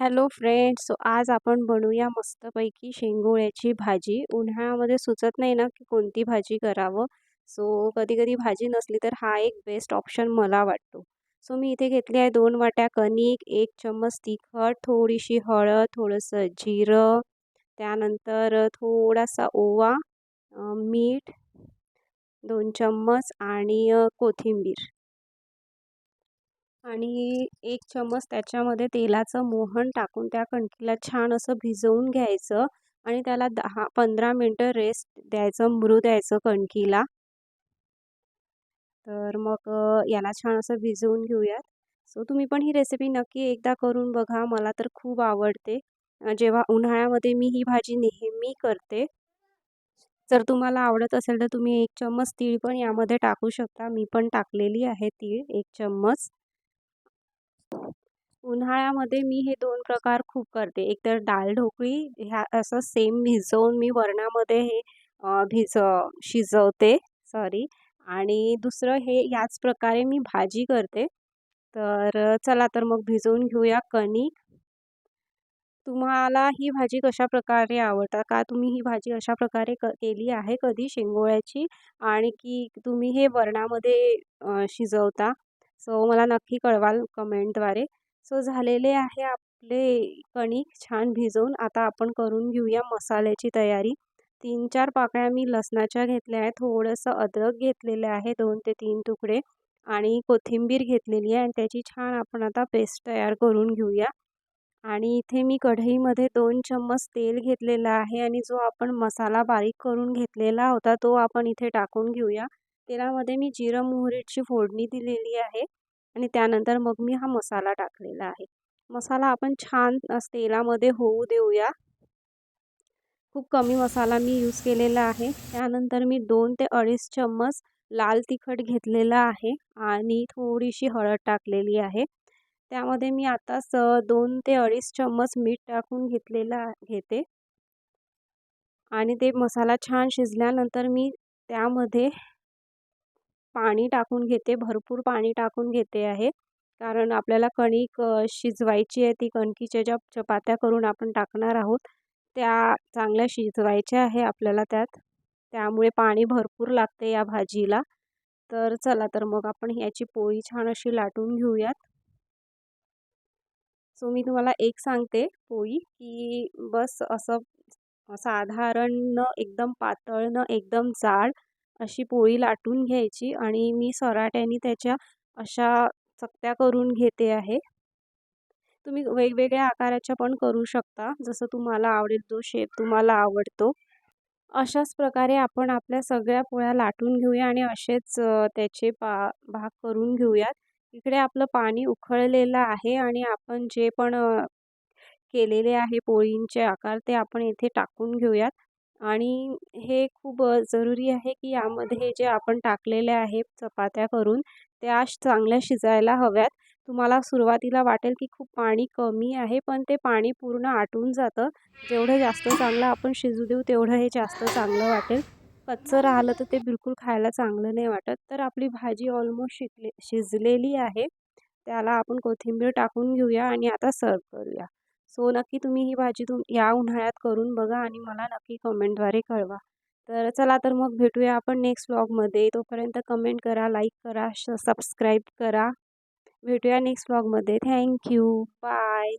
Hello friends so आज आपण बनवूया मस्तपैकी शेंगोळ्याची भाजी. उन्हाळ्यामध्ये सुचत नाही ना की कोणती भाजी करावं. सो कधी कधी भाजी नसली तर हा एक बेस्ट ऑप्शन मला वाटतो. सो मी इथे घेतली आहे दोन वाट्या कणिक एक चम्मच तिखट थोडीशी हळद थोडंसं जिरं त्यानंतर थोडासा ओवा मीठ दोन चम्मच आणि कोथिंबीर. आणि एक चम्मच त्याच्यामध्ये तेलाचं मोहन टाकून त्या कणकीला छान असं भिजवून घ्यायचं आणि त्याला दहा पंधरा मिनटं रेस्ट द्यायचं मृ द्यायचं कणकीला. तर मग याला छान असं भिजवून घेऊयात. सो तुम्ही पण ही रेसिपी नक्की एकदा करून बघा. मला तर खूप आवडते. जेव्हा उन्हाळ्यामध्ये मी ही भाजी नेहमी करते. जर तुम्हाला आवडत असेल तर तुम्ही एक चम्मच तीळ पण यामध्ये टाकू शकता. मी पण टाकलेली आहे तीळ एक चम्मच. उन्हाळ्यामध्ये मी हे दोन प्रकार खूप करते. एकतर डाळ ढोकळी ह्या असं सेम भिजवून मी वरणामध्ये हे भिज शिजवते सॉरी आणि दुसरं हे याच प्रकारे मी भाजी करते. तर चला तर मग भिजवून घेऊया कणिक तुम्हाला ही भाजी कशा प्रकारे आवडतात? का तुम्ही ही भाजी अशा प्रकारे क केली आहे कधी? शेंगोळ्याची? आणि की तुम्ही हे वरणामध्ये शिजवता? सो मला नक्की कळवाल कमेंटद्वारे. सो झालेले आहे आपले कणिक छान भिजवून. आता आपण करून घेऊया मसाल्याची तयारी. तीन चार पाकळ्या मी लसणाच्या घेतल्या आहेत. थोडंसं अद्रक घेतलेलं आहे दोन ते तीन तुकडे. आणि कोथिंबीर घेतलेली आहे. आणि त्याची छान आपण आता पेस्ट तयार करून घेऊया. आणि इथे मी कढईमध्ये दोन चम्मच तेल घेतलेलं आहे. आणि जो आपण मसाला बारीक करून घेतलेला होता तो आपण इथे टाकून घेऊया. तेलामध्ये मी जिरं मोहरीची फोडणी दिलेली आहे आणि त्यानंतर मग मी हा मसाला टाकलेला आहे. मसाला आपण छान तेलामध्ये होऊ देऊया. खूप कमी मसाला मी यूज केलेला आहे. त्यानंतर मी दोन ते अडीच चम्मच लाल तिखट घेतलेला आहे आणि थोडीशी हळद टाकलेली आहे. त्यामध्ये मी आताच दोन ते अडीच चम्मच मीठ टाकून घेतलेला घेते. आणि ते मसाला छान शिजल्यानंतर मी त्यामध्ये पाणी टाकून घेते भरपूर पाणी टाकून घेते आहे. कारण आपल्याला कणिक शिजवायची आहे ती कणकीच्या ज्या चपात्या करून आपण टाकणार आहोत त्या चांगल्या शिजवायच्या आहे आपल्याला त्यात. त्यामुळे पाणी भरपूर लागते या भाजीला. तर चला तर मग आपण याची पोळी छान अशी लाटून घेऊयात. सो मी तुम्हाला एक सांगते पोळी की बस असं साधारण न एकदम पातळ न एकदम जाड अशी पोळी लाटून घ्यायची आणि मी सराट्याने त्याच्या अशा चकत्या करून घेते आहे. तुम्ही वेगवेगळ्या आकाराच्या पण करू शकता जसं तुम्हाला आवडेल तो शेप तुम्हाला आवडतो. अशाच प्रकारे आपण आपल्या सगळ्या पोळ्या लाटून घेऊया आणि असेच त्याचे पा भाग करून घेऊयात. इकडे आपलं पाणी उखळलेलं आहे आणि आपण जे पण केलेले आहे पोळींचे आकार ते आपण इथे टाकून घेऊयात. आणि हे खूप जरुरी आहे की यामध्ये जे आपण टाकलेले आहे चपात्या करून त्या चांगल्या शिजायला हव्यात. तुम्हाला सुरुवातीला वाटेल की खूप पाणी कमी आहे पण ते पाणी पूर्ण आटून जातं. जेवढं जास्त चांगलं आपण शिजू देऊ तेवढं हे जास्त चांगलं वाटेल. कच्चं राहिलं तर ते बिलकुल खायला चांगलं नाही वाटत. तर आपली भाजी ऑलमोस्ट शिकले शिजलेली आहे. त्याला आपण कोथिंबीर टाकून घेऊया आणि आता सर्व करूया. सो नक्की तुम्ही ही भाजी तुम या उन्हाळ्यात करून बघा आणि मला नक्की कमेंटद्वारे कळवा. तर चला तर मग भेटूया आपण नेक्स्ट व्लॉगमध्ये तोपर्यंत कमेंट करा लाईक करा श सबस्क्राईब करा. भेटूया नेक्स्ट व्लॉगमध्ये थँक्यू बाय